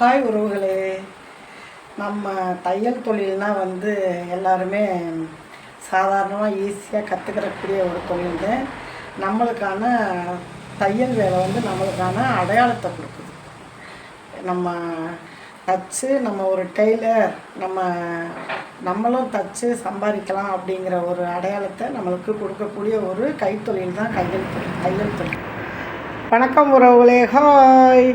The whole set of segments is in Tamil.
ஹாய் உறவுகளே. நம்ம தையல் தொழில்னால் வந்து எல்லாருமே சாதாரணமாக ஈஸியாக கற்றுக்கிறக்கூடிய ஒரு தொழில் தான் நம்மளுக்கான தையல் வேலை வந்து நம்மளுக்கான அடையாளத்தை கொடுக்குது. நம்ம தச்சு நம்ம ஒரு டெய்லர் நம்ம நம்மளும் தச்சு சம்பாதிக்கலாம் அப்படிங்கிற ஒரு அடையாளத்தை நம்மளுக்கு கொடுக்கக்கூடிய ஒரு கைத்தொழில் தான் கையல் தொழில் தையல் தொழில். வணக்கம் உறவுகளே ஹாய்.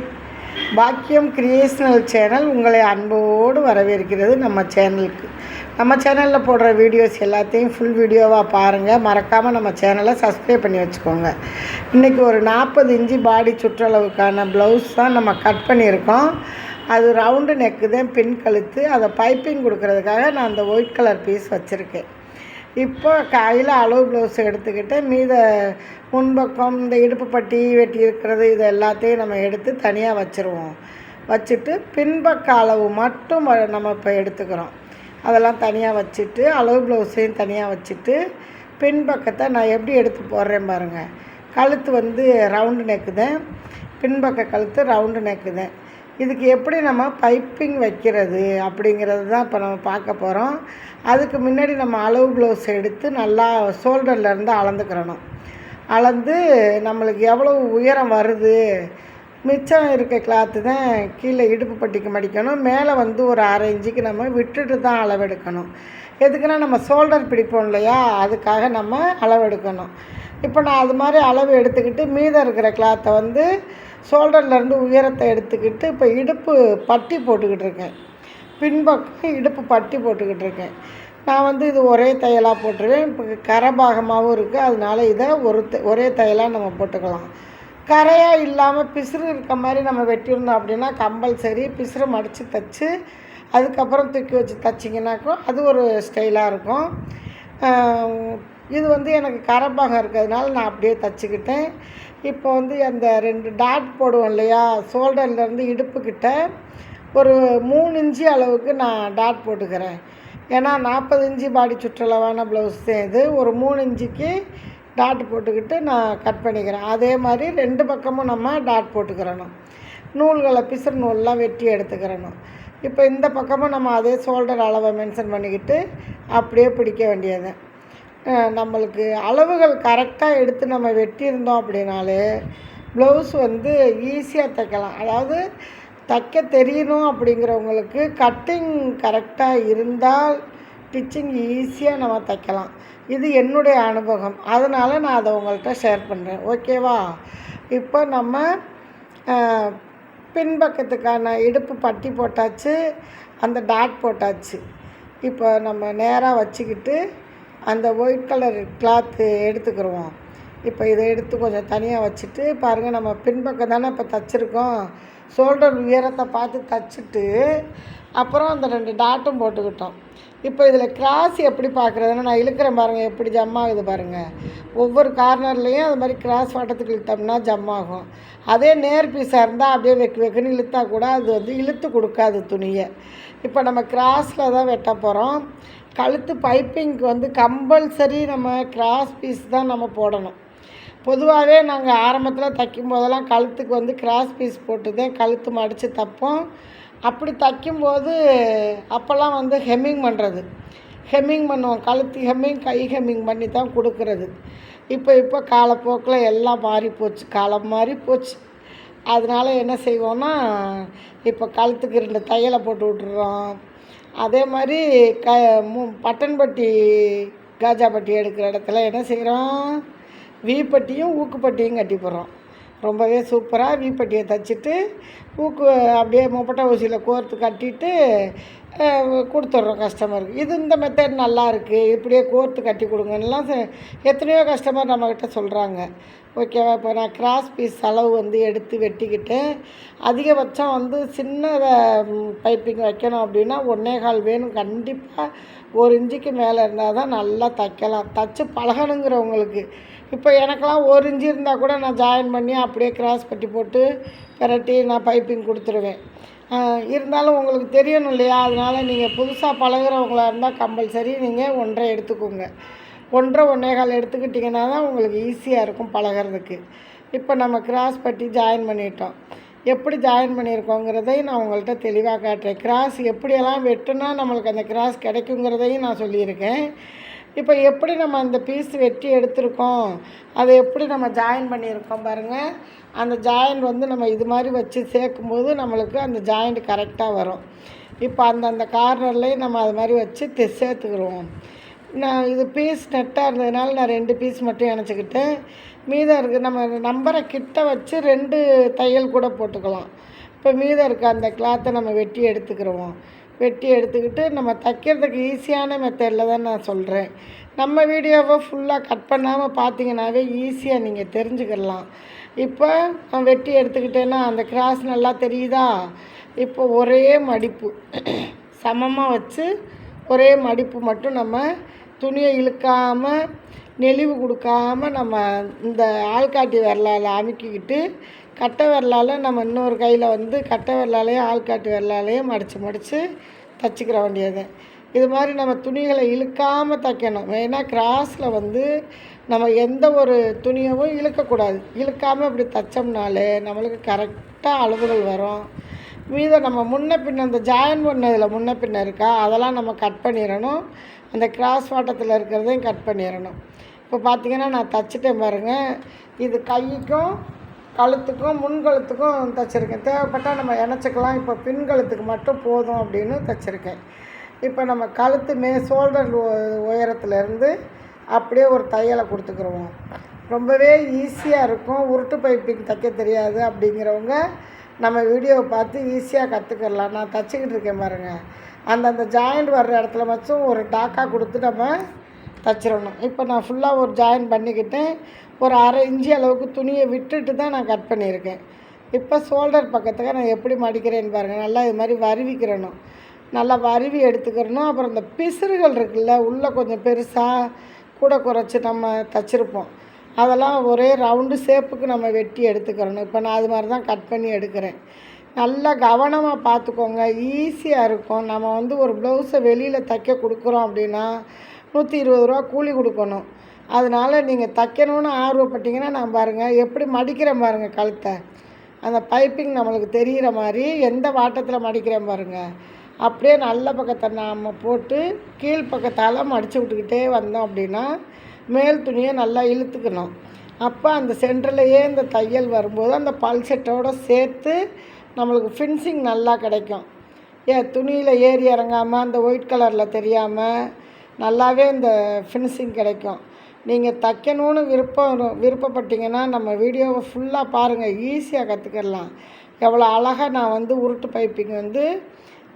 பாக்கியம் கிரியேஷனல் சேனல் உங்களை அன்போடு வரவேற்கிறது நம்ம சேனலுக்கு நம்ம சேனலில் போடுற வீடியோஸ் எல்லாத்தையும் ஃபுல் வீடியோவாக பாருங்கள் மறக்காமல் நம்ம சேனலை சப்ஸ்கிரைப் பண்ணி வச்சுக்கோங்க. இன்றைக்கி ஒரு நாற்பது இன்ச்சு பாடி சுற்றளவுக்கான ப்ளவுஸ் தான் நம்ம கட் பண்ணியிருக்கோம். அது ரவுண்டு நெக்கு தான் பின் கழுத்து அதை பைப்பிங் கொடுக்கறதுக்காக நான் அந்த ஒயிட் கலர் பீஸ் வச்சுருக்கேன். இப்போ கையில் அளவு ப்ளவுஸ் எடுத்துக்கிட்டு மீத முன்பக்கம் இந்த இடுப்பு பட்டி வெட்டி இருக்கிறது இது எல்லாத்தையும் நம்ம எடுத்து தனியாக வச்சுருவோம். வச்சுட்டு பின்பக்க அளவு மட்டும் நம்ம இப்போ எடுத்துக்கிறோம். அதெல்லாம் தனியாக வச்சுட்டு அளவு ப்ளவுஸையும் தனியாக வச்சுட்டு பின்பக்கத்தை நான் எப்படி எடுத்து போடுறேன் பாருங்கள் கழுத்து வந்து ரவுண்டு நெக்கு தான். பின்பக்க கழுத்து ரவுண்டு நெக்கு தான். இதுக்கு எப்படி நம்ம பைப்பிங் வைக்கிறது அப்படிங்கிறது தான் இப்போ நம்ம பார்க்க போகிறோம் அதுக்கு முன்னாடி நம்ம அளவு ப்ளவுஸ் எடுத்து நல்லா ஷோல்டர்லேருந்து அளந்துக்கிறணும். அளந்து நம்மளுக்கு எவ்வளோ உயரம் வருது? மிச்சம் இருக்க கிளாத்து தான் கீழே இடுப்பு பட்டிக்கு மடிக்கணும். மேலே வந்து ஒரு அரை இன்ச்சுக்கு நம்ம விட்டுட்டு தான் அளவெடுக்கணும். எதுக்குன்னா நம்ம ஷோல்டர் பிடிப்போம் இல்லையா? அதுக்காக நம்ம அளவெடுக்கணும். இப்போ நான் அது மாதிரி அளவு எடுத்துக்கிட்டு மீதம் இருக்கிற கிளாத்தை வந்து ஷோல்டர்லேருந்து உயரத்தை எடுத்துக்கிட்டு இப்போ இடுப்பு பட்டி போட்டுக்கிட்டு இருக்கேன். பின்பக்கம் இடுப்பு பட்டி போட்டுக்கிட்டு இருக்கேன். நான் வந்து இது ஒரே தையலாக போட்டுருவேன். இப்போ கரபாகமாகவும் இருக்குது அதனால இதை ஒரு த- ஒரே தையலாக நம்ம போட்டுக்கலாம். கரையாக இல்லாமல் பிசுறு இருக்க மாதிரி நம்ம வெட்டியிருந்தோம் அப்படின்னா கம்பல்சரி பிசுறு மடித்து தைச்சி அதுக்கப்புறம் தூக்கி வச்சு தைச்சிங்கனாக்கும் அது ஒரு ஸ்டைலாக இருக்கும். இது வந்து எனக்கு கரப்பாக இருக்கிறதுனால நான் அப்படியே தச்சுக்கிட்டேன். இப்போ வந்து அந்த ரெண்டு டாட் போடுவோம் இல்லையா ஷோல்டர்லேருந்து இடுப்புக்கிட்ட ஒரு மூணு இன்ச்சு அளவுக்கு நான் டாட் போட்டுக்கிறேன். ஏன்னா நாற்பது இன்ச்சு பாடி சுற்றளவான ப்ளவுஸ் தான் இது. ஒரு மூணு இன்ச்சுக்கு டாட் போட்டுக்கிட்டு நான் கட் பண்ணிக்கிறேன். அதே மாதிரி ரெண்டு பக்கமும் நம்ம டாட் போட்டுக்கிறணும். நூல்களை பிசுறு நூல்லாம் வெட்டி எடுத்துக்கிறணும். இப்போ இந்த பக்கமும் நம்ம அதே ஷோல்டர் அளவை மென்ஷன் பண்ணிக்கிட்டு அப்படியே பிடிக்க வேண்டியது. நம்மளுக்கு அளவுகள் கரெக்டாக எடுத்து நம்ம வெட்டியிருந்தோம் அப்படின்னாலே ப்ளவுஸ் வந்து ஈஸியாக தைக்கலாம். அதாவது தைக்க தெரியணும் அப்படிங்கிறவங்களுக்கு கட்டிங் கரெக்டாக இருந்தால் ஸ்டிச்சிங் ஈஸியாக நம்ம தைக்கலாம். இது என்னுடைய அனுபவம். அதனால் நான் அதை உங்கள்கிட்ட ஷேர் பண்ணுறேன் ஓகேவா இப்போ நம்ம பின்பக்கத்துக்கான இடுப்பு பட்டி போட்டாச்சு அந்த டாட் போட்டாச்சு. இப்போ நம்ம நேராக வச்சுக்கிட்டு அந்த ஒயிட் கலர் கிளாத்து எடுத்துக்கிடுவோம் இப்போ இதை எடுத்து கொஞ்சம் தனியாக வச்சுட்டு பாருங்கள் நம்ம பின்பக்கம் தானே இப்போ தச்சுருக்கோம். ஷோல்டர் உயரத்தை பார்த்து தச்சுட்டு அப்புறம் அந்த ரெண்டு டாட்டும் போட்டுக்கிட்டோம். இப்போ இதில் கிராஸ் எப்படி பார்க்குறதுன்னு நான் இழுக்கிறேன் பாருங்கள் எப்படி ஜம் ஆகுது பாருங்கள் ஒவ்வொரு கார்னர்லேயும் அது மாதிரி கிராஸ் வட்டத்துக்கு இழுத்தோம்னா ஜம் ஆகும். அதே நேர் பீஸாக இருந்தால் அப்படியே வெக்கு வெக்குன்னு இழுத்தா கூட அது வந்து இழுத்து கொடுக்காது துணியை. இப்போ நம்ம கிராஸில் தான் வெட்ட போகிறோம். கழுத்து பைப்பிங்க்கு வந்து கம்பல்சரி நம்ம கிராஸ் பீஸ் தான் நம்ம போடணும். பொதுவாகவே நாங்கள் ஆரம்பத்தில் தைக்கும் போதெல்லாம் கழுத்துக்கு வந்து கிராஸ் பீஸ் போட்டு தான் கழுத்து மடித்து தைப்போம். அப்படி தைக்கும்போது அப்போல்லாம் வந்து ஹெம்மிங் பண்ணுறது. ஹெம்மிங் பண்ணுவோம். கழுத்து ஹெம்மிங் கை ஹெம்மிங் பண்ணி தான் கொடுக்கறது. இப்போ இப்போ காலப்போக்கில் எல்லாம் மாறி போச்சு. காலம் மாறி போச்சு. அதனால என்ன செய்வோம்னா இப்போ கழுத்துக்கு ரெண்டு தையலை போட்டு விட்டுறோம். அதே மாதிரி க மு பட்டன்பட்டி காஜாப்பட்டி எடுக்கிற இடத்துல என்ன செய்கிறோம்? வீப்பட்டியும் ஊக்குப்பட்டியும் கட்டி போடுறோம். ரொம்பவே சூப்பராக வீப்பட்டியை தைச்சிட்டு ஊக்கு அப்படியே முப்பட்டை ஊசியில் கோர்த்து கட்டிட்டு கொடுத்துட்றோம் கஸ்டமருக்கு. இது இந்த மெத்தட் நல்லா இருக்குது இப்படியே கோர்த்து கட்டி கொடுங்கலாம் செ- எத்தனையோ கஸ்டமர் நம்மக்கிட்ட சொல்கிறாங்க ஓகேவா? இப்போ நான் கிராஸ் பீஸ் அளவு வந்து எடுத்து வெட்டிக்கிட்டேன். அதிகபட்சம் வந்து சின்ன பைப்பிங் வைக்கணும் அப்படின்னா ஒன்றே கால் வேணும். கண்டிப்பாக ஒரு இன்ச்சுக்கு மேலே இருந்தால் தான் நல்லா தைக்கலாம். தச்சு பழகணுங்கிறவங்களுக்கு. இப்போ எனக்கெல்லாம் ஒரு இன்ச்சு இருந்தால் கூட நான் ஜாயின் பண்ணி அப்படியே கிராஸ் பட்டி போட்டு பெரட்டி நான் பைப்பிங் கொடுத்துருவேன். இருந்தாலும் உங்களுக்கு தெரியணும் இல்லையா? அதனால் நீங்கள் புதுசாக பழகுறவங்களா இருந்தால் கம்பல்சரி நீங்கள் ஒன்றரை எடுத்துக்கோங்க. ஒன்றரை ஒன்றே கால் எடுத்துக்கிட்டிங்கன்னா தான் உங்களுக்கு ஈஸியாக இருக்கும் பழகுறதுக்கு. இப்போ நம்ம கிராஸ் பட்டி ஜாயின் பண்ணிட்டோம். எப்படி ஜாயின் பண்ணியிருக்கோங்கிறதையும் நான் உங்கள்கிட்ட தெளிவாக காட்டுறேன். கிராஸ் எப்படியெல்லாம் வெட்டுனா நம்மளுக்கு அந்த கிராஸ் கிடைக்குங்கிறதையும் நான் சொல்லியிருக்கேன். இப்போ எப்படி நம்ம அந்த பீஸ் வெட்டி எடுத்திருக்கோம்? அதை எப்படி நம்ம ஜாயின் பண்ணியிருக்கோம் பாருங்கள் அந்த ஜாயிண்ட் வந்து நம்ம இது மாதிரி வச்சு சேர்க்கும்போது நம்மளுக்கு அந்த ஜாயிண்ட் கரெக்டாக வரும். இப்போ அந்தந்த கார்னர்லேயும் நம்ம அது மாதிரி வச்சு தெ சேர்த்துக்கிடுவோம் நான் இது பீஸ் நெட்டாக இருந்ததுனால நான் ரெண்டு பீஸ் மட்டும் இணைச்சிக்கிட்டேன். மீதம் இருக்குது நம்ம நம்பரை கிட்ட வச்சு ரெண்டு தையல் கூட போட்டுக்கலாம். இப்போ மீதம் இருக்க அந்த கிளாத்தை நம்ம வெட்டி எடுத்துக்கிடுவோம் வெட்டி எடுத்துக்கிட்டு நம்ம தைக்கிறதுக்கு ஈஸியான மெத்தடில் தான் நான் சொல்கிறேன் நம்ம வீடியோவை ஃபுல்லாக கட் பண்ணாமல் பார்த்தீங்கன்னாவே ஈஸியாக நீங்கள் தெரிஞ்சுக்கிடலாம். இப்போ நான் வெட்டி எடுத்துக்கிட்டேன்னா அந்த கிராஸ் நல்லா தெரியுதா? இப்போ ஒரே மடிப்பு. சமமாக வச்சு ஒரே மடிப்பு மட்டும் நம்ம துணியை இழுக்காமல் நெளிவு கொடுக்காம நம்ம இந்த ஆள்காட்டி விரலால் அமுக்கிக்கிட்டு கட்டை விரலால் நம்ம இன்னொரு கையில் வந்து கட்டை விரலாலேயும் ஆள்காட்டி விரலாலேயும் மடித்து மடித்து தச்சுக்கிற வேண்டியது. இது மாதிரி நம்ம துணிகளை இழுக்காமல் தைக்கணும். மெயினாக கிராஸில் வந்து நம்ம எந்த ஒரு துணியவும் இழுக்கக்கூடாது. இழுக்காமல் இப்படி தைச்சோம்னாலே நம்மளுக்கு கரெக்டாக அளவுகள் வரும். மீதம் நம்ம முன்ன பின்ன அந்த ஜாயின் பண்ணதில் முன்ன பின்ன இருக்கா? அதெல்லாம் நம்ம கட் பண்ணிடணும். அந்த கிராஸ் வாட்டத்தில் இருக்கிறதையும் கட் பண்ணிடணும். இப்போ பார்த்தீங்கன்னா நான் தச்சுட்டேன் பாருங்கள் இது கைக்கும் கழுத்துக்கும் முன்கழுத்துக்கும் தைச்சிருக்கேன். தேவைப்பட்டால் நம்ம இணைச்சிக்கலாம். இப்போ பின்கழுத்துக்கு மட்டும் போதும் அப்படின்னு தைச்சிருக்கேன். இப்போ நம்ம கழுத்து மே ஷோல்டர் உயரத்துலேருந்து அப்படியே ஒரு தையலை கொடுத்துக்குருவோம். ரொம்பவே ஈஸியாக இருக்கும். உருட்டு பைப்பிங் தைக்க தெரியாது அப்படிங்கிறவங்க நம்ம வீடியோவை பார்த்து ஈஸியாக கற்றுக்கிடலாம் நான் தச்சுக்கிட்டு இருக்கேன் பாருங்கள் அந்தந்த ஜாயிண்ட் வர்ற இடத்துல மட்டும் ஒரு டாக்கா கொடுத்து நம்ம தச்சிடணும். இப்போ நான் ஃபுல்லாக ஒரு ஜாயின் பண்ணிக்கிட்டேன் ஒரு அரை இஞ்சி அளவுக்கு துணியை விட்டுட்டு தான் நான் கட் பண்ணியிருக்கேன். இப்போ ஷோல்டர் பக்கத்துக்கு நான் எப்படி மடிக்கிறேன்னு பாருங்கள் நல்லா இது மாதிரி வருவிக்கிறணும் நல்லா வருவி எடுத்துக்கிறணும். அப்புறம் இந்த பிசுறுகள் இருக்குல்ல உள்ளே கொஞ்சம் பெருசாக கூட குறைச்சி நம்ம தச்சிருப்போம். அதெல்லாம் ஒரே ரவுண்டு ஷேப்புக்கு நம்ம வெட்டி எடுத்துக்கிறணும். இப்போ நான் அது மாதிரி தான் கட் பண்ணி எடுக்கிறேன். நல்லா கவனமாக பார்த்துக்கோங்க. ஈஸியாக இருக்கும். நம்ம வந்து ஒரு ப்ளவுஸை வெளியில் தைக்க கொடுக்குறோம் அப்படின்னா நூற்றி இருபது ரூபா கூலி கொடுக்கணும். அதனால் நீங்கள் தைக்கணுன்னு ஆர்வப்பட்டீங்கன்னா நான் பாருங்கள் எப்படி மடிக்கிறேன் பாருங்கள் கழுத்தை. அந்த பைப்பிங் நம்மளுக்கு தெரிகிற மாதிரி எந்த வாட்டத்தில் மடிக்கிறேன் பாருங்கள் அப்படியே நல்ல பக்கத்தை நாம் போட்டு கீழ் பக்கத்தால் மடித்து விட்டுக்கிட்டே வந்தோம் அப்படின்னா மேல் துணியை நல்லா இழுத்துக்கணும். அப்போ அந்த சென்டர்லையே இந்த தையல் வரும்போது அந்த பல் செட்டோடு சேர்த்து நம்மளுக்கு ஃபின்சிங் நல்லா கிடைக்கும். ஏன் துணியில் ஏறி இறங்காமல் அந்த ஒயிட் கலரில் தெரியாமல் நல்லாவே இந்த ஃபினிஷிங் கிடைக்கும். நீங்கள் தைக்கணும்னு விருப்பம் விருப்பப்பட்டீங்கன்னா நம்ம வீடியோவை ஃபுல்லாக பாருங்கள் ஈஸியாக கற்றுக்கிடலாம் எவ்வளோ அழகாக நான் வந்து உருட்டு பைப்பிங் வந்து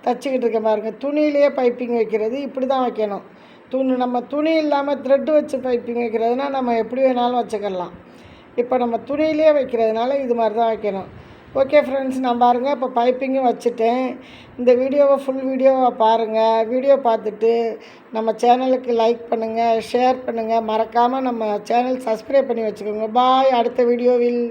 தைச்சிக்கிட்டு இருக்கேன் பாருங்கள் துணியிலேயே பைப்பிங் வைக்கிறது இப்படி தான் வைக்கணும். துணி நம்ம துணி இல்லாமல் த்ரெட்டு வச்சு பைப்பிங் வைக்கிறதுனா நம்ம எப்படி வேணாலும் வச்சுக்கலாம் இப்போ நம்ம துணியிலே வைக்கிறதுனால இது மாதிரி தான் வைக்கணும். ஓகே ஃப்ரெண்ட்ஸ் நான் பாருங்கள் இப்போ பைப்பிங்கும் வச்சுட்டேன். இந்த வீடியோவை ஃபுல் வீடியோவை பாருங்கள் வீடியோ பார்த்துட்டு நம்ம சேனலுக்கு லைக் பண்ணுங்கள் ஷேர் பண்ணுங்கள் மறக்காமல் நம்ம சேனல் சப்ஸ்கிரைப் பண்ணி வச்சுக்கோங்க. பாய் அடுத்த வீடியோவில்.